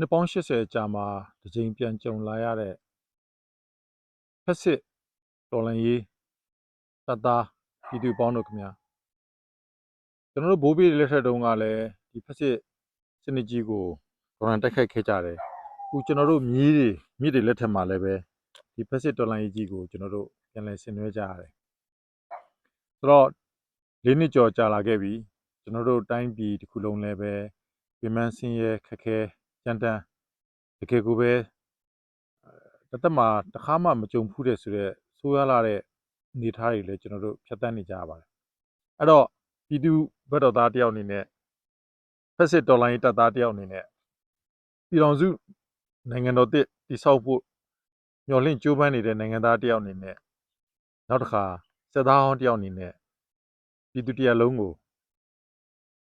နှစ်ပေါင်း80ကြာမှာတစ်ကြိမ်ပြန်ကြုံလာရတဲ့ဖက်စစ်တော်လန်ရေးတပ်သားပြည်သူပေါင်းတို့ခင်ဗျာကျွန်တော်တို့ဘိုးဘေးတွေလက်ထက်တုန်းကလည်းဒီဖက်စစ်စနစ်ကြီးကိုတော်လန်တိုက်ခိုက်ခဲ့ကြတယ်အခုကျွန်တော်တို့မြေးတွေမြစ်တွေလက်ထက်မှာလည်းပဲဒီဖက်စစ်တော်လန်ရေးကြီးကိုကျွန်တော်တို့ပြန်လည်ဆင်နွှဲကြရတယ်ဆိုတော့လေးနှစ်ကျော်ကြာလာခဲ့ပြီကျွန်တော်တို့တိုင်းပြည်တစ်ခုလုံးလည်းပဲပြည်မန်းစင်းရဲခက်ခဲ ကြမ်းတမ်းတကယ်ကိုပဲအဲတစ်သက်မှာတစ်ခါမှမကြုံဘူးတဲ့ဆိုတော့ဆိုးရလာတဲ့အနေအထားတွေလည်းကျွန်တော်တို့ဖြတ်သန်းနေကြရပါတယ်အဲ့တော့ပြည်သူဘက်တော်သားတယောက်အနေနဲ့ဖက်စစ်တော်လိုင်းတပ်သားတယောက်အနေနဲ့ပြည်တော်စုနိုင်ငံတော်တစ်တိဆောက်ဖို့ညှော်လင့်ကြိုးပမ်းနေတဲ့နိုင်ငံသားတယောက်အနေနဲ့နောက်တစ်ခါစစ်သားဟောင်းတယောက်အနေနဲ့ပြည်သူတရက်လုံးကို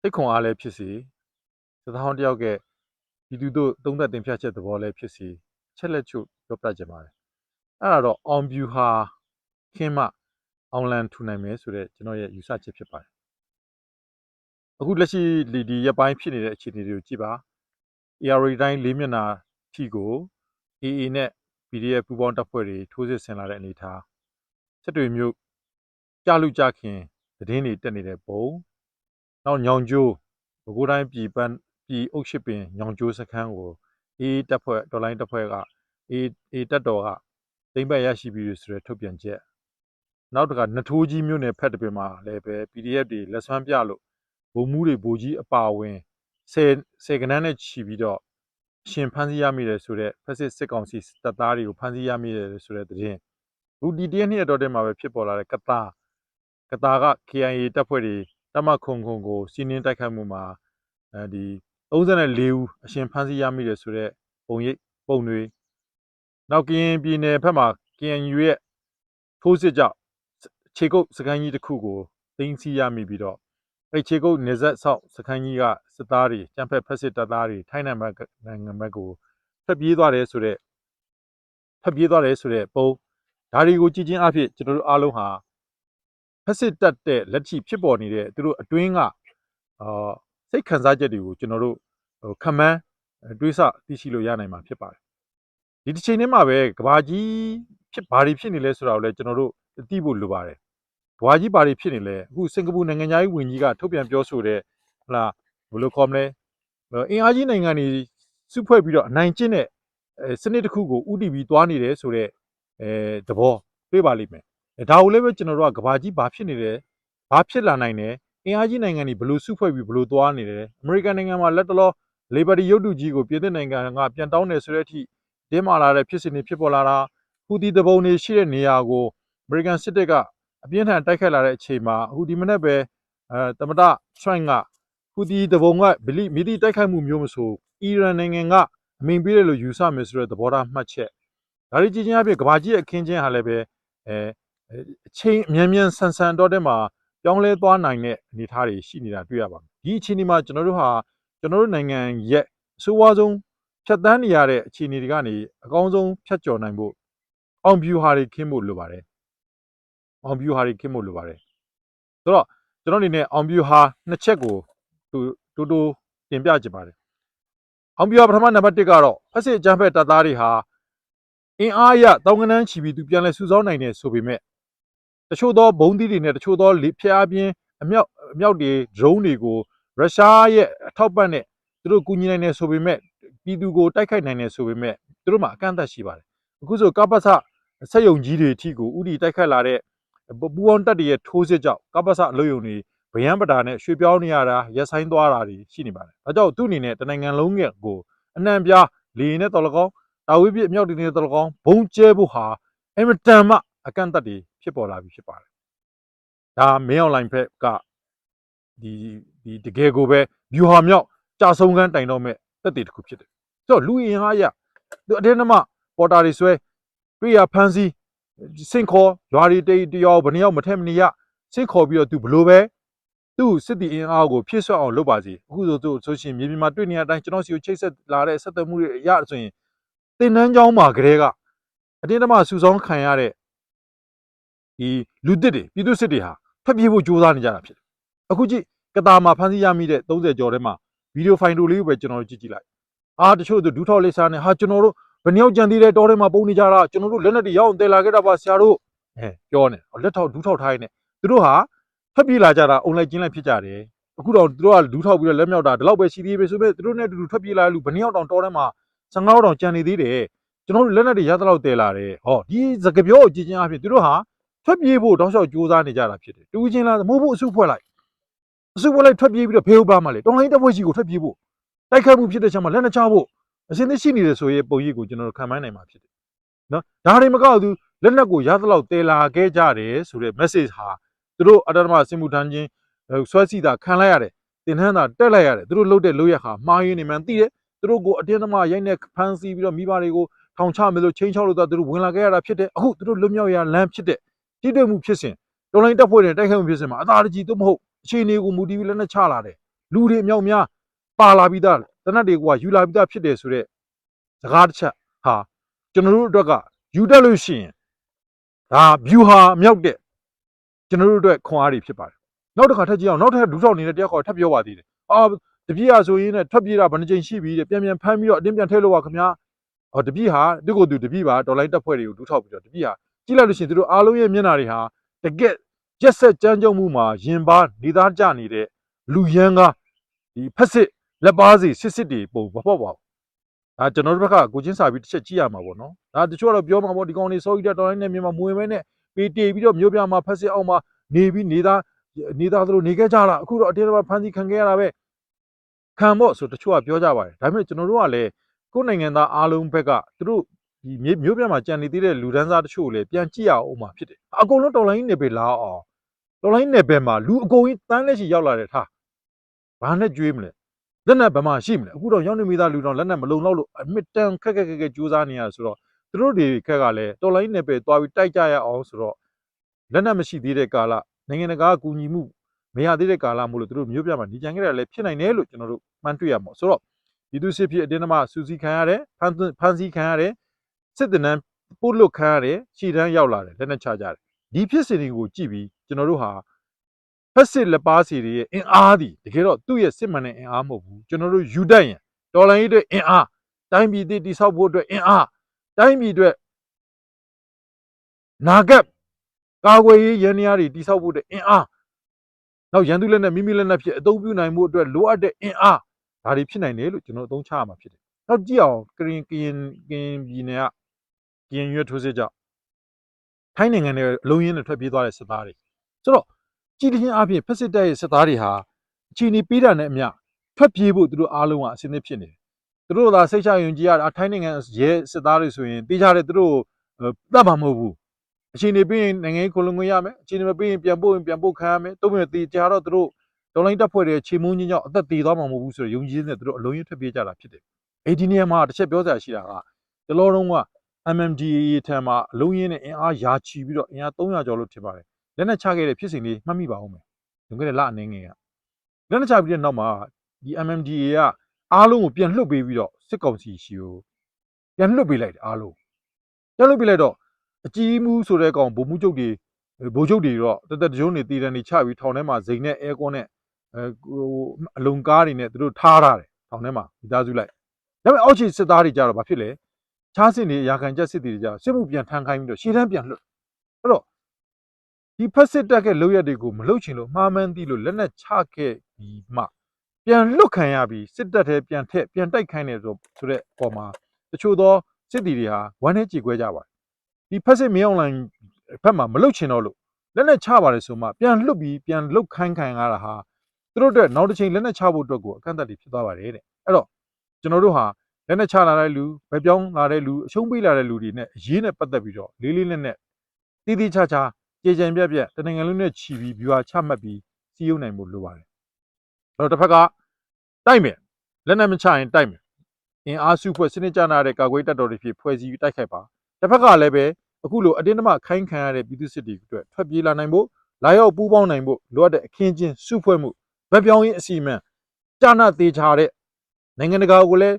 စိတ်ခွန်အားလည်းဖြစ်စေစစ်သားဟောင်းတယောက်က ပြည်သူတို့သုံးသက်တင်ပြချက်သဘောလည်းဖြစ်စေချက်လက်ချုပ်ပြောပြကြပါတယ်အဲ့ဒါတော့အောင်ဗျူဟာခင်းမအောင်လန်ထူနိုင်မယ်ဆိုတဲ့ကျွန်တော်ရဲ့ယူဆချက်ဖြစ်ပါတယ်အခုလက်ရှိဒီဒီရက်ပိုင်းဖြစ်နေတဲ့အခြေအနေတွေကိုကြည့်ပါ AR တိုင်းလေးမျက်နှာဖြီကို AA နဲ့ PDF ပူးပေါင်းတပ်ဖွဲ့တွေထိုးစစ်ဆင်လာတဲ့အနေအထားစစ်တွေမျိုးကြလူကြခင်သတင်းတွေတက်နေတဲ့ပုံနောက်ညောင်ကျိုးဘကိုးတိုင်းပြည်ပန်း ပြည်အုပ်ရှိပင်ညောင်ကျိုးစခန်းကို AA တပ်ဖွဲ့ဒေါ်လိုင်းတပ်ဖွဲ့က AA AA တပ်တော်ကသိမ်းပိုက်ရရှိပြီးပြီဆိုတဲ့ထုတ်ပြန်ချက်နောက်တစ်ခါနထိုးကြီးမျိုးနယ်ဖက်တစ်ပင်မှာလည်းပဲ PDF တွေလက်ဆွမ်းပြလို့ဗိုလ်မှူးတွေဗိုလ်ကြီးအပါအဝင်ဆယ်ဆယ်ကနန်းနဲ့ချီပြီးတော့အရှင်ဖမ်းဆီးရမိတယ်ဆိုတော့ဖက်စစ်စစ်ကောင်စီတပ်သားတွေကိုဖမ်းဆီးရမိတယ်ဆိုတဲ့သတင်းအခုဒီတရက်နှစ်ရက်တော်တည်းမှာပဲဖြစ်ပေါ်လာတဲ့ကတာကတာက KIA တပ်ဖွဲ့တွေတမခုံခုံကိုစီးနင်းတိုက်ခိုက်မှုမှာအဲဒီ 34ဦးအရှင်ဖမ်းဆီးရမိတယ်ဆိုတော့ပုံရိပ်ပုံတွေနောက်ကရင်ပြည်နယ်ဘက်မှာ KNU ရဲ့ထိုးစစ်ကြောင့်ခြေကုပ်စကိုင်းကြီးတစ်ခုကိုသိမ်းဆည်းရမိပြီးတော့အဲ့ခြေကုပ်နေဆက်ဆောက်စကိုင်းကြီးကစစ်သားတွေကြံဖက်ဖက်စစ်တပ်သားတွေထိုင်းနိုင်ငံဘက်နိုင်ငံဘက်ကိုဖက်ပြေးသွားတယ်ဆိုတော့ဖက်ပြေးသွားတယ်ဆိုတော့ပုံဒါတွေကိုကြည်ချင်းအဖြစ်ကျွန်တော်တို့အားလုံးဟာဖက်စစ်တပ်တဲ့လက်ရှိဖြစ်ပေါ်နေတဲ့သူတို့အတွင်းကအာ စိတ်ခံစားချက်တွေကိုကျွန်တော်တို့ဟိုခံမှန်းတွေးဆသိရှိလို့ရနိုင်မှာဖြစ်ပါတယ်ဒီတစ်ချိန်တည်းမှာပဲကဘာကြီးဖြစ်ဘာတွေဖြစ်နေလဲဆိုတာကိုလည်းကျွန်တော်တို့သိဖို့လိုပါတယ်ကဘာကြီးဘာတွေဖြစ်နေလဲအခုစင်ကာပူနိုင်ငံသားရေးဝန်ကြီးကထုတ်ပြန်ပြောဆိုတဲ့ဟလာဘယ်လိုခေါ်မလဲအင်အားကြီးနိုင်ငံတွေစုဖွဲ့ပြီးတော့အနိုင်ကျင့်တဲ့အဲစနစ်တစ်ခုကိုဥတီပြီးသွားနေတယ်ဆိုတော့အဲသဘောတွေ့ပါလိမ့်မယ်ဒါကိုလည်းပဲကျွန်တော်တို့ကကဘာကြီးဘာဖြစ်နေလဲဘာဖြစ်လာနိုင်တယ် အင်အားကြီးနိုင်ငံတွေဘယ်လိုစုဖွဲ့ပြီးဘယ်လိုသွားနေတယ်အမေရိကန်နိုင်ငံမှာလက်တလော Liberty ရုပ်တုကြီးကိုပြည်သစ်နိုင်ငံကပြန်တောင်းတယ်ဆိုတဲ့အထိတင်းမာလာတဲ့ဖြစ်စဉ်တွေဖြစ်ပေါ်လာတာဟူတီတပုံတွေရှိတဲ့နေရာကိုအမေရိကန်စစ်တပ်ကအပြင်းထန်တိုက်ခိုက်လာတဲ့အချိန်မှာအခုဒီမနေ့ပဲအဲတမတဆွိုင်းကဟူတီတပုံကဗလီမိတိတိုက်ခိုက်မှုမျိုးမဆိုအီရန်နိုင်ငံကအမိန်ပေးတယ်လို့ယူဆမယ်ဆိုတဲ့သဘောထားမှတ်ချက်ဒါတွေကြည့်ချင်းအပြင်ကဘာကြီးရဲ့အခင်းချင်းဟာလည်းပဲအဲအချိန်အမြန်မြန်ဆန်ဆန်တော့တဲ့မှာ ပြောင်းလဲသွားနိုင်တဲ့အနေအထားတွေရှိနေတာတွေ့ရပါတယ်ဒီအချိန်ဒီမှာကျွန်တော်တို့ဟာကျွန်တော်တို့နိုင်ငံရဲ့အဆိုးဝါးဆုံးဖြတ်တန်းနေရတဲ့အခြေအနေတွေကနေအကောင်းဆုံးဖြတ်ကျော်နိုင်ဖို့အောင်ဗျူဟာတွေခင်းဖို့လိုပါတယ်အောင်ဗျူဟာတွေခင်းဖို့လိုပါတယ်ဆိုတော့ကျွန်တော်အနေနဲ့အောင်ဗျူဟာနှစ်ချက်ကိုတူတူတူတင်ပြချင်ပါတယ်အောင်ဗျူဟာပထမနံပါတ်1ကတော့ဖက်စစ်အကြမ်းဖက်တပ်သားတွေဟာအင်အားရတောင်းကနန်းချီပြီးသူပြန်လဲစုဆောင်းနိုင်တယ်ဆိုပေမဲ့ တချို့သောဘုံသီးတွေနဲ့တချို့သောလေဖျားပြင်းအမြောက်အမြောက်တွေ drone တွေကိုရုရှားရဲ့အထောက်ပံ့နဲ့သူတို့ကူညီနိုင်တယ်ဆိုပေမဲ့ပြည်သူကိုတိုက်ခိုက်နိုင်တယ်ဆိုပေမဲ့သူတို့မှာအကန့်အသတ်ရှိပါတယ်အခုဆိုကပ္ပစစက်ယုံကြီးတွေအထိကိုဥတီတိုက်ခိုက်လာတဲ့ပူပေါင်းတက်တွေရဲ့ထိုးစစ်ကြောင့်ကပ္ပစအလို့ယုံတွေဗယံပတာနဲ့ရွှေပြောင်းနေရတာရက်ဆိုင်သွားတာတွေရှိနေပါတယ်ဒါကြောင့်သူ့အနေနဲ့တနိုင်ငံလုံးကိုအနှံပြားလေရင်နဲ့တော်လကောင်းတာဝေးပြအမြောက်တွေနဲ့တော်လကောင်းဘုံကျဲဖို့ဟာအင်မတန်မှအကန့်အသတ်တွေ ဖြစ်ပေါ်လာပြီဖြစ်ပါတယ်ဒါမင်းအွန်လိုင်းဖက်ကဒီဒီတကယ်ကိုပဲဗျူဟာမြောက်ကြာဆုံးကန်းတိုင်တော့မဲ့တက်တည်တစ်ခုဖြစ်တယ်။ဆိုတော့လူအင်အားရသူအတင်းအမပေါ်တာတွေဆွဲတွေ့ရဖမ်းဆီးစင့်ခေါ်ရွာတွေတိတ်တရောဘယ်နှယောက်မထက်မနေရစင့်ခေါ်ပြီးတော့သူဘလို့ပဲသူ့စစ်တီအင်အားကိုဖြည့်ဆွတ်အောင်လုပ်ပါစီအခုဆိုသူဆိုရှင်မြေပြင်မှာတွေ့နေတဲ့အတိုင်းကျွန်တော်စီကိုချိတ်ဆက်လာတဲ့ဆက်သွယ်မှုတွေရဆိုရင်တင်နန်းကျောင်းမှာကလေးကအတင်းအမစူဆောင်းခံရတဲ့ ဒီလူတစ်တွေပြည်သူစစ်တွေဟာဖက်ပြေးဖို့ကြိုးစားနေကြတာဖြစ်တယ်အခုကြည့်ကတာမှာဖမ်းဆီးရမိတဲ့30ကျော်ထဲမှာဗီဒီယိုဖိုင်တိုလေးကိုပဲကျွန်တော်တို့ကြည့်ကြည့်လိုက်အာတချို့သူဒူးထောက်လေးစားနေဟာကျွန်တော်တို့ဘယ်နှစ်ယောက်ကြံသေးတယ်တောထဲမှာပုံနေကြတာကျွန်တော်တို့လက်နက်တွေရောက်အောင်တည်လာခဲ့တာပါဆရာတို့အဲပြောနေလက်ထောက်ဒူးထောက်ထားရင်းနဲ့သူတို့ဟာဖက်ပြေးလာကြတာအုံလိုက်ကျင်းလိုက်ဖြစ်ကြတယ်အခုတော့သူတို့ကဒူးထောက်ပြီးတော့လက်မြောက်တာဒီလောက်ပဲရှိသေးပဲဆိုပေမဲ့သူတို့နဲ့အတူတူထွက်ပြေးလာတဲ့လူဘယ်နှစ်ယောက်တောင်တောထဲမှာ15ယောက်တောင်ကြံနေသေးတယ်ကျွန်တော်တို့လက်နက်တွေရသလောက်တည်လာတယ်ဟောဒီစကပြောကိုကြည်ချင်းအဖြစ်သူတို့ဟာ ထွက်ပြေးဖို့တောက်လျှောက်ကြိုးစားနေကြတာဖြစ်တယ်တူချင်းလားမဟုတ်ဘူးအစုဖွဲ့လိုက်အစုဖွဲ့လိုက်ထွက်ပြေးပြီးတော့ဖေးဟုတ်ပါမှလေတောင်းလိုင်းတပ်ဖွဲ့ကြီးကိုထွက်ပြေးဖို့တိုက်ခိုက်မှုဖြစ်တဲ့ချက်မှာလက်နက်ချဖို့အစင်းသရှိနေတယ်ဆိုရင်ပုံရိပ်ကိုကျွန်တော်တို့ခံမှန်းနိုင်မှာဖြစ်တယ်နော်ဒါတွေမကောက်ဘူးလက်နက်ကိုရသလောက်တဲလာခဲ့ကြတယ်ဆိုတဲ့ message ဟာသူတို့အတ္တမစင်မှုထမ်းချင်းဆွဲစီတာခံလိုက်ရတယ်တင်ထမ်းတာတက်လိုက်ရတယ်သူတို့လှုပ်တဲ့လှုပ်ရက်ဟာမှားယွင်းနေမှန်းသိတယ်သူတို့ကိုအတင်းသမားရိုက်နေဖမ်းဆီးပြီးတော့မိဘတွေကိုထောင်ချမယ်လို့ချင်းချောက်လို့တော့သူတို့ဝင်လာခဲ့ရတာဖြစ်တယ်အခုသူတို့လွတ်မြောက်ရလမ်းဖြစ်တဲ့ တိတွေ့မှုဖြစ်စဉ်တော်လိုင်းတပ်ဖွဲ့တွေတိုက်ခိုက်မှုဖြစ်စဉ်မှာအသာတကြီးသို့မဟုတ်အခြေအနေကိုမူတည်ပြီးလက်နက်ချလာတယ်လူတွေအမြောက်များပါလာပြီးသားတနတ်တွေကယူလာပြီးသားဖြစ်တယ်ဆိုတော့စကားတစ်ချက်ဟာကျွန်တော်တို့အတွက်ကယူတက်လို့ရှိရင်ဒါ view ဟာမြောက်တဲ့ကျွန်တော်တို့အတွက်ခွန်အားတွေဖြစ်ပါတယ်နောက်တစ်ခါထပ်ကြည့်အောင်နောက်ထပ်ဒူးထောက်နေတဲ့တယောက်ခေါ်ထပ်ပြောပါသေးတယ်အာတပြည့်ရဆိုရင်လည်းထပ်ပြေးတာဘယ်နှကြိမ်ရှိပြီတဲ့ပြန်ပြန်ဖမ်းပြီးတော့အတင်းပြန်ထည့်လို့ပါခင်ဗျာဟောတပြည့်ဟာဒီကိုသူတပြည့်ပါဒေါ်လိုက်တက်ဖွဲ့တွေကိုဒူးထောက်ပြီးတော့တပြည့်ဟာ ကြည့်လိုက်လို့ရှိရင်သူတို့အားလုံးရဲ့မျက်နှာတွေဟာတကက်ရက်ဆက်ကြမ်းကြုတ်မှုမှာရင်ပါနေသားကြနေတဲ့လူရန်ကဒီဖက်စစ်လက်ပါစီစစ်စစ်တွေပုံမပေါ့ပါဘူးဒါကျွန်တော်တို့ဘက်ကကိုချင်းစာပြီးတစ်ချက်ကြည့်ရမှာပေါ့နော်ဒါတချို့ကတော့ပြောမှာပေါ့ဒီကောင်လေးစောကြီးတဲ့တော်လိုင်းနဲ့မြန်မာမဝင်မဲနဲ့ပေတေပြီးတော့မျိုးပြမှာဖက်စစ်အောင်မှာနေပြီးနေသားနေသားသူတို့နေခဲ့ကြလားအခုတော့အတင်းအဓမ္မဖမ်းဆီးခံခဲ့ရတာပဲခံဖို့ဆိုတချို့ကပြောကြပါတယ်ဒါပေမဲ့ကျွန်တော်တို့ကလည်းကိုယ်နိုင်ငံသားအားလုံးဘက်ကသူတို့ ဒီမျိုးပြမှာကြံနေသေးတဲ့လူဒန်းစားတချို့ကိုလည်းပြန်ကြည့်ရအောင်မှာဖြစ်တယ်အကုန်လုံးတော်လိုင်းနေပဲလာအောင်တော်လိုင်းနေပဲမှာလူအကုန်ကြီးတန်းလက်ရှိရောက်လာတယ်ထားဘာနဲ့ကြွေးမလဲလက်နက်ဘယ်မှာရှိမလဲအခုတော့ရောက်နေမိသားလူတော်လက်နက်မလုံလောက်လို့အမစ်တန်ခက်ခက်ခက်ခက်ကြိုးစားနေရဆိုတော့သူတို့တွေခက်ကလည်းတော်လိုင်းနယ်ပယ်သွားပြီးတိုက်ကြရအောင်ဆိုတော့လက်နက်မရှိသေးတဲ့ကာလနိုင်ငံတကာကကူညီမှုမရသေးတဲ့ကာလမို့လို့သူတို့မျိုးပြမှာဒီကြံခဲ့တာလည်းဖြစ်နိုင်တယ်လို့ကျွန်တော်တို့မှန်းတွေ့ရမှာဆိုတော့ဒီသူစစ်ဖြစ်အတင်းအဓမ္မစူစီခံရတယ်ဖမ်းသွင်းဖမ်းဆီးခံရတယ် စစ်တပ်နန်းပို့လွတ်ခံရတယ်ခြေတန်းရောက်လာတယ်လက်နက်ချကြတယ်ဒီဖြစ်စဉ်တွေကိုကြည့်ပြီးကျွန်တော်တို့ဟာဖက်စစ်လက်ပါစီတွေရဲ့အင်အားသည်တကယ်တော့သူ့ရဲ့စစ်မှန်တဲ့အင်အားမဟုတ်ဘူးကျွန်တော်တို့ယူတတ်ရင်တော်လိုင်းရေးအတွက်အင်အားတိုင်းပြည်တည်တိဆောက်ဖို့အတွက်အင်အားတိုင်းပြည်အတွက်နာဂတ်ကာကွယ်ရေးရန်နေရာတွေတိဆောက်ဖို့အတွက်အင်အားနောက်ရန်သူလက်နဲ့မိမိလက်နဲ့ဖြစ်အသုံးပြုနိုင်မှုအတွက်လိုအပ်တဲ့အင်အားဒါတွေဖြစ်နိုင်တယ်လို့ကျွန်တော်အသုံးချရမှာဖြစ်တယ်နောက်ကြည့်အောင်ကရင်ကရင်ကရင်ပြည်နယ်က ကရင်ရွက်ထိုးစစ်ကြောင့်ထိုင်းနိုင်ငံရဲ့အလုံးရင်းနဲ့ထွက်ပြေးသွားတဲ့စစ်သားတွေဆိုတော့ကြည်တင်းအပြင်ဖက်စစ်တပ်ရဲ့စစ်သားတွေဟာအချိန်ကြီးပေးတာနဲ့အမျှထွက်ပြေးဖို့သူတို့အားလုံးကအစင်းသစ်ဖြစ်နေတယ်။သူတို့သာစိတ်ချယုံကြည်ရတာအထိုင်းနိုင်ငံရဲစစ်သားတွေဆိုရင်တေးကြတဲ့သူတို့တတ်မှာမဟုတ်ဘူး။အချိန်ကြီးပေးရင်နိုင်ငံရေးကိုလုံငွေရမယ်။အချိန်ကြီးမပေးရင်ပြန်ပို့ရင်ပြန်ပို့ခံရမယ်။တုံးမြတေးကြတော့သူတို့ဒေါ်လိုင်းတပ်ဖွဲ့တွေခြေမုန်းချင်းကြောင့်အသက်တည်သွားမှာမဟုတ်ဘူးဆိုတော့ယုံကြည်တဲ့သူတို့အလုံးရင်းထွက်ပြေးကြတာဖြစ်တယ်။အဲဒီနေရာမှာတစ်ချက်ပြောစရာရှိတာကတလောလုံးက MMDA ထံမှာအလုံးရင်းနဲ့အင်အားယာချီပြီးတော့အင်အား300ကျော်လို့ဖြစ်ပါတယ်။လက်နက်ချခဲ့တဲ့ဖြစ်စဉ်လေးမှတ်မိပါဦးမယ်။လွန်ခဲ့တဲ့လအနေငယ်ကလက်နက်ချပြီးတဲ့နောက်မှာဒီ MMDA ကအားလုံးကိုပြန်လွှတ်ပေးပြီးတော့စစ်ကောင်စီရှိကိုပြန်လွှတ်ပေးလိုက်တယ်အားလုံးပြန်လွှတ်ပေးလိုက်တော့အကြီးမှုဆိုတဲ့ကောင်ဗိုလ်မှုချုပ်တွေဗိုလ်ချုပ်တွေတော့တသက်တကြုံနေတည်တံနေချပြီးထောင်ထဲမှာဇိမ်နဲ့အဲကွန်းနဲ့အဲဟိုအလုံကားတွေနဲ့သူတို့ထားထားတယ်ထောင်ထဲမှာမိသားစုလိုက်ဒါပေမဲ့အောက်ခြေစစ်သားတွေကြတော့ဘာဖြစ်လဲ ချားစစ်နေရာခံချက်စစ်တွေကြတော့စစ်မှုပြန်ထမ်းခိုင်းပြီးတော့ရှေ့တန်းပြန်လွှတ်အဲ့တော့ဒီဖက်စစ်တပ်ရဲ့လုပ်ရက်တွေကိုမလုပ်ချင်လို့မှားမှန်းသိလို့လက်နက်ချခဲ့ပြီးမှပြန်လွတ်ခံရပြီးစစ်တပ်ထဲပြန်ထက်ပြန်တိုက်ခိုင်းနေဆိုဆိုတဲ့ပုံမှာတချို့သောစစ်တီတွေဟာဝမ်းနဲ့ကြေကွဲကြပါတယ်ဒီဖက်စစ်မင်းအွန်လိုင်းဘက်မှာမလုပ်ချင်တော့လို့လက်နက်ချပါတယ်ဆိုမှပြန်လွတ်ပြီးပြန်လုတ်ခိုင်းခံရတာဟာသူတို့အတွက်နောက်တစ်ချိန်လက်နက်ချဖို့အတွက်ကိုအကန့်အသတ်တွေဖြစ်သွားပါတယ်တဲ့အဲ့တော့ကျွန်တော်တို့ဟာ လက်နက်ချလာတဲ့လူဗပြောင်းလာတဲ့လူအရှုံးပေးလာတဲ့လူတွေနဲ့အရေးနဲ့ပတ်သက်ပြီးတော့လေးလေးနက်နက်တီးတီးခြားခြားကြေကြံပြက်ပြက်တနင်္ဂနွေနဲ့ချီပြီး view ချမှတ်ပြီးစီးရုံနိုင်ဖို့လိုပါတယ်။အဲ့တော့တစ်ဖက်ကတိုက်မယ်လက်နက်မချရင်တိုက်မယ်။အင်အားစုဖွဲ့စနစ်ကျနာတဲ့ကာကွယ်တပ်တော်တွေဖြစ်ဖွဲ့စည်းပြီးတိုက်ခိုက်ပါ။တစ်ဖက်ကလည်းပဲအခုလိုအတင်းအဓမ္မခိုင်းခံရတဲ့ပြည်သူစစ်တွေအတွက်ထွက်ပြေးလာနိုင်ဖို့လာရောက်ပူးပေါင်းနိုင်ဖို့လိုအပ်တဲ့အခင်းချင်းစုဖွဲ့မှုဗက်ပြောင်းရေးအစီအမံကြာနာသေးချာတဲ့နိုင်ငံတကာကိုလည်း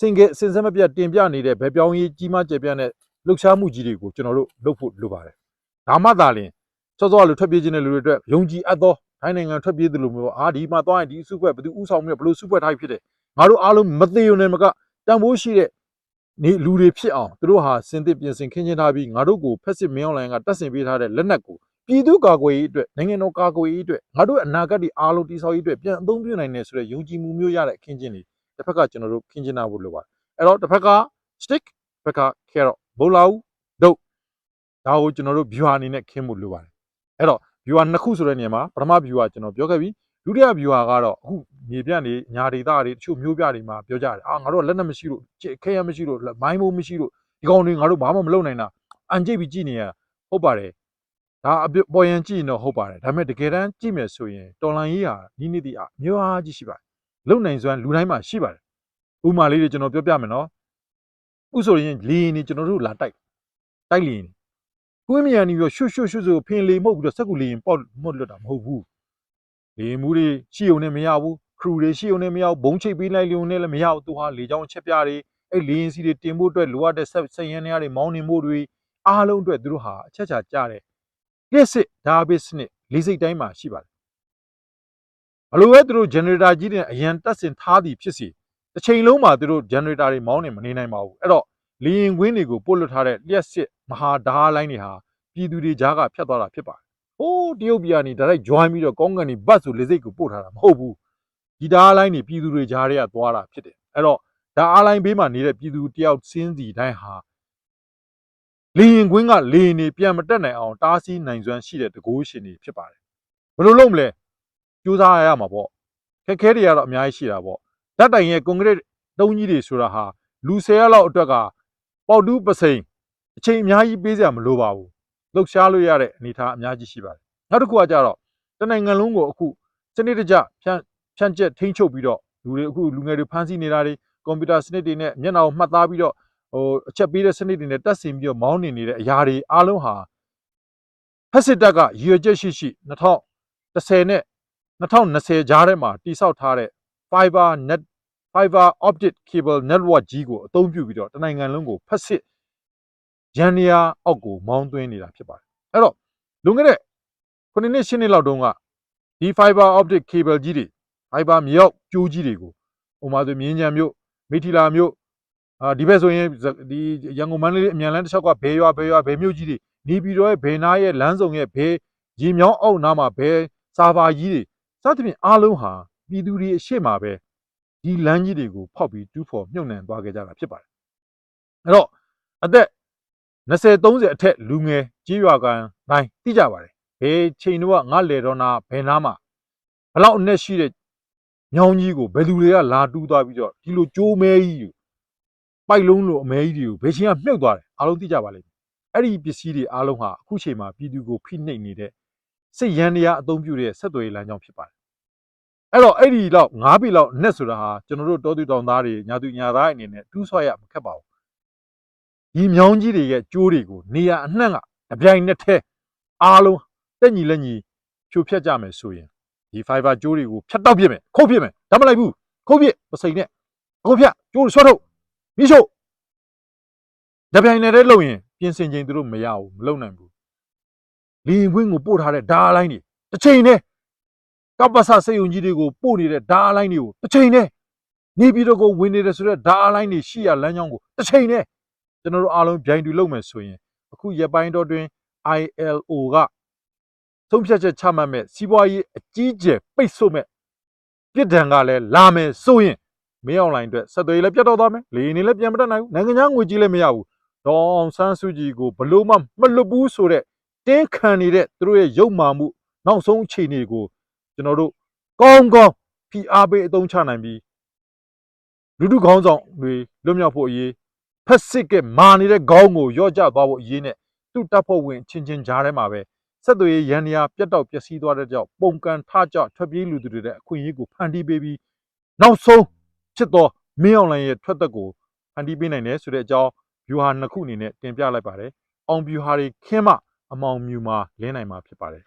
စင်ကစင်စက်မပြတ်တင်ပြနေတဲ့ဗက်ပြောင်းရေးကြီးမားကျယ်ပြန့်တဲ့လှုပ်ရှားမှုကြီးတွေကိုကျွန်တော်တို့လုပ်ဖို့လိုပါတယ်။ဒါမှသာလျှင်စောစောကလူထွက်ပြေးခြင်းတဲ့လူတွေအတွက်ယုံကြည်အပ်သောထိုင်းနိုင်ငံထွက်ပြေးသူလူမျိုးအာဒီမှာသွားရင်ဒီစုဖွဲ့ဘယ်သူဥဆောင်ပြီးတော့ဘယ်လိုစုဖွဲ့ထားဖြစ်တယ်ငါတို့အားလုံးမသေးုံနဲ့မကတန်ဖိုးရှိတဲ့နေလူတွေဖြစ်အောင်သူတို့ဟာစင်သစ်ပြင်ဆင်ခင်းကျင်းထားပြီးငါတို့ကိုဖက်စစ်မင်းအောင်လိုင်းကတက်ဆင်ပေးထားတဲ့လက်နက်ကိုပြည်သူ့ကာကွယ်ရေးအတွက်နိုင်ငံတော်ကာကွယ်ရေးအတွက်ငါတို့အနာဂတ်ဒီအားလုံးတည်ဆောက်ရေးအတွက်ပြန်အသုံးပြုနိုင်တယ်ဆိုတဲ့ယုံကြည်မှုမျိုးရတဲ့အခင်းကျင်းတွေ တစ်ဖက်ကကျွန်တော်တို့ခင်းကျင်းထားဖို့လိုပါတယ်အဲ့တော့တစ်ဖက်က stick တစ်ဖက်က carrot ဘိုလာဦးဒုတ်ဒါကိုကျွန်တော်တို့ viewer အနေနဲ့ခင်းဖို့လိုပါတယ်အဲ့တော့ viewer နှစ်ခုဆိုတဲ့နေရာမှာပထမ viewer ကျွန်တော်ပြောခဲ့ပြီဒုတိယ viewer ကတော့အခုမြေပြန့်နေညာဒေသတွေတချို့မျိုးပြတွေမှာပြောကြတယ်အာငါတို့ကလက်နက်မရှိလို့ခဲရမရှိလို့မိုင်းမိုးမရှိလို့ဒီကောင်တွေငါတို့ဘာမှမလုပ်နိုင်တာအန်ကြိတ်ပြီးကြည်နေရဟုတ်ပါတယ်ဒါအပြပေါ်ရင်ကြည့်ရင်တော့ဟုတ်ပါတယ်ဒါပေမဲ့တကယ်တမ်းကြည့်မယ်ဆိုရင်တော်လန်ရေးဟာနီးနီးတီအမျိုးအားကြီးရှိပါတယ် လုံနိုင်စွမ်းလူတိုင်းမှာရှိပါတယ်ဥပမာလေးတွေကျွန်တော်ပြောပြမယ်နော်ဥဆိုရင်လီရင်နေကျွန်တော်တို့လာတိုက်တိုက်လီရင်ကွင်းမြန်နေပြီးရွှွတ်ရွှွတ်ရွှွတ်ဆိုဖင်လီမှုတ်ပြီးတော့စက်ကူလီရင်ပေါ့မှုတ်လွတ်တာမဟုတ်ဘူးလေမှုတွေရှိုံနဲ့မရဘူးခရူတွေရှိုံနဲ့မရဘူးဘုံချိတ်ပေးလိုက်လုံနဲ့လည်းမရဘူးသူဟာလေချောင်းချက်ပြတွေအဲ့လေရင်စီတွေတင်ဖို့အတွက်လိုအပ်တဲ့ဆက်ဆက်ရန်တွေတွေမောင်းနေမှုတွေအားလုံးအတွက်သူတို့ဟာအချက်ချာကြတဲ့လစ်စစ်ဒါဘစ်စနစ်လေးစိတ်တိုင်းမှာရှိပါတယ် ဘလို့ပဲသူတို့ generator ကြီးတွေအရန်တက်ဆင်ထားသည်ဖြစ်စီတစ်ချိန်လုံးမှာသူတို့ generator တွေမောင်းနေမနေနိုင်ပါဘူးအဲ့တော့လေရင်ကွင်းတွေကိုပို့လွတ်ထားတဲ့လျှက်စစ်မဟာဓာတ်လိုင်းတွေဟာပြည်သူတွေကြားကဖြတ်သွားတာဖြစ်ပါတယ်ဟိုးတရုတ်ပြည်ကနေဒါလိုက် join ပြီးတော့ကောင်းကန်နေဘတ်ဆိုလေစိတ်ကိုပို့ထားတာမဟုတ်ဘူးဒီဓာတ်လိုင်းနေပြည်သူတွေကြားထဲကသွားတာဖြစ်တယ်အဲ့တော့ဓာတ်အားလိုင်းဘေးမှာနေတဲ့ပြည်သူတယောက်စင်းစီတိုင်းဟာလေရင်ကွင်းကလေရင်နေပြန်မတက်နိုင်အောင်တားဆီးနိုင်စွမ်းရှိတဲ့တကိုးရှင်တွေဖြစ်ပါတယ်ဘယ်လိုလုပ်မလဲ ကြိုးစားရမှာပေါ့ခက်ခဲတွေကတော့အများကြီးရှိတာပေါ့ဓာတ်တိုင်ရဲ့ကွန်ကရစ်တုံးကြီးတွေဆိုတာဟာလူ၁၀ရက်လောက်အတွက်ကပေါတူးပစိန်အချိန်အများကြီးပေးစရာမလိုပါဘူးလှုပ်ရှားလို့ရတဲ့အနေအထားအများကြီးရှိပါတယ်။နောက်တစ်ခုကကြတော့တနိုင်ငံလုံးကိုအခုစနစ်တကျဖြန့်ဖြန့်ကျက်ထိန်းချုပ်ပြီးတော့လူတွေအခုလူငယ်တွေဖမ်းဆီးနေတာတွေကွန်ပျူတာစနစ်တွေနဲ့မျက်နှာကိုမှတ်သားပြီးတော့ဟိုအချက်ပေးတဲ့စနစ်တွေနဲ့တက်ဆင်ပြီးတော့မောင်းနေနေတဲ့အရာတွေအားလုံးဟာဖက်စစ်တပ်ကရည်ရွယ်ချက်ရှိရှိ2010နဲ့ 2020ကြားထဲမှာတိစောက်ထားတဲ့ fiber net fiber optic cable network ကြီးကိုအသုံးပြုပြီးတော့တနိုင်ငံလုံးကိုဖက်စစ်ရန်နေရအောက်ကိုမောင်းသွင်းနေတာဖြစ်ပါတယ်အဲ့တော့လွန်ခဲ့တဲ့9နှစ်10နှစ်လောက်တုန်းကဒီ fiber optic cable ကြီးတွေ fiber မြေအောက်ကျိုးကြီးတွေကိုဥပမာဆိုမြင်းကြံမြို့မိထီလာမြို့အာဒီဘက်ဆိုရင်ဒီရန်ကုန်မန္တလေးအမြန်လမ်းတစ်လျှောက်ကဘဲရွာဘဲရွာဘဲမြို့ကြီးတွေနေပြည်တော်ရဲ့ဘဲနားရဲ့လမ်းစုံရဲ့ဘဲရေမြောင်းအောက်နားမှာဘဲစာဘာကြီးတွေစ သဖြင့်အားလုံးဟာပြည်သူတွေအရှိမပဲဒီလမ်းကြီးတွေကိုဖောက်ပြီးတူးဖော်မြုပ်နှံသွားခဲ့ကြတာဖြစ်ပါတယ်အဲ့တော့အသက်20 30အထက်လူငယ်ကြီးရွာကန်တိုင်းသိကြပါတယ်ဘယ်ချိန်တော့ငါလေတော့နာဘယ်နာမှာဘလောက်အနဲ့ရှိတဲ့ညောင်းကြီးကိုဘယ်သူတွေကလာတူးသွားပြီးတော့ဒီလိုကြိုးမဲကြီးကိုပိုက်လုံးလိုအမဲကြီးတွေကိုဘယ်ချိန်ကမြုပ်သွားတယ်အားလုံးသိကြပါလိမ့်မယ်အဲ့ဒီပစ္စည်းတွေအားလုံးဟာအခုချိန်မှာပြည်သူကိုဖိနှိပ်နေတဲ့စစ်ရန်တရားအသုံးပြုတဲ့ဆက်သွယ်ရေးလမ်းကြောင်းဖြစ်ပါတယ် အဲ့တော့အဲ့ဒီတော့9ပြီလောက်နဲ့ဆိုတာဟာကျွန်တော်တို့တောသူတောင်သားတွေညာသူညာသားအနေနဲ့တူးဆွရမခက်ပါဘူးဒီမြောင်းကြီးတွေရဲ့ကျိုးတွေကိုနေရာအနှံ့ကအပြိုင်နက်ထဲအားလုံးတက်ညီလက်ညီဖြိုဖျက်ကြမယ်ဆိုရင်ဒီ fiber ကျိုးတွေကိုဖြတ်တောက်ပြစ်မယ်ခုတ်ပြစ်မယ်ဒါမလိုက်ဘူးခုတ်ပြစ်ပစိန်နဲ့အခုဖြတ်ကျိုးတွေဆွတ်ထုတ်မိရှုပ်တပြိုင်နက်တည်းလုပ်ရင်ပြင်ဆင်ချိန်သူတို့မရဘူးမလုပ်နိုင်ဘူးလီရင်ကွင်းကိုပို့ထားတဲ့ဓာတ်လိုင်းတွေတစ်ချိန်တည်း ကပ္ပစစေယုံကြီးတွေကိုပို့နေတဲ့ဓာတ်လိုင်းတွေကိုတစ်ချိန်တည်းနေပြည်တော်ကိုဝင်နေတယ်ဆိုတော့ဓာတ်လိုင်းတွေရှိရလမ်းကြောင်းကိုတစ်ချိန်တည်းကျွန်တော်တို့အားလုံးဗျိုင်းတူလုပ်မယ်ဆိုရင်အခုရက်ပိုင်းတော့တွင် ILO ကသုံးဖြတ်ချက်ချမှတ်မဲ့စီးပွားရေးအကြီးအကျယ်ပိတ်ဆို့မဲ့ပြစ်ဒဏ်ကလည်းလာမယ်ဆိုရင်မင်းအွန်လိုင်းအတွက်ဆက်သွယ်ရေးလည်းပြတ်တော့သွားမယ်လေနေလည်းပြန်မတက်နိုင်ဘူးနိုင်ငံခြားငွေကြီးလည်းမရဘူးဒေါအောင်ဆန်းစုကြည်ကိုဘလို့မှမလွတ်ဘူးဆိုတဲ့တင်းခံနေတဲ့သူတို့ရဲ့ရုပ်မာမှုနောက်ဆုံးအခြေအနေကို ကျွန်တော်တို့ကောင်းကောင်းဖိအားပေးအသုံးချနိုင်ပြီးလူထုခေါင်းဆောင်တွေလွတ်မြောက်ဖို့အရေးဖက်စစ်ကမာနေတဲ့ခေါင်းကိုရော့ကျသွားဖို့အရေးနဲ့သူ့တပ်ဖွဲ့ဝင်ချင်းချင်းကြားထဲမှာပဲဆက်သွယ်ရေးရန်ရာပြတ်တောက်ပျက်စီးသွားတဲ့ကြောင့်ပုံကန်ထကြထွက်ပြေးလူသူတွေတဲ့အခွင့်အရေးကိုဖန်တီးပေးပြီးနောက်ဆုံးဖြစ်သောမင်းအောင်လှိုင်ရဲ့ထွက်သက်ကိုဖန်တီးပေးနိုင်တယ်ဆိုတဲ့အကြောင်း view ဟာနှစ်ခုအနေနဲ့တင်ပြလိုက်ပါတယ်။အောင် view ဟာတွေခင်းမအမောင်မြူမှာလင်းနိုင်မှာဖြစ်ပါတယ်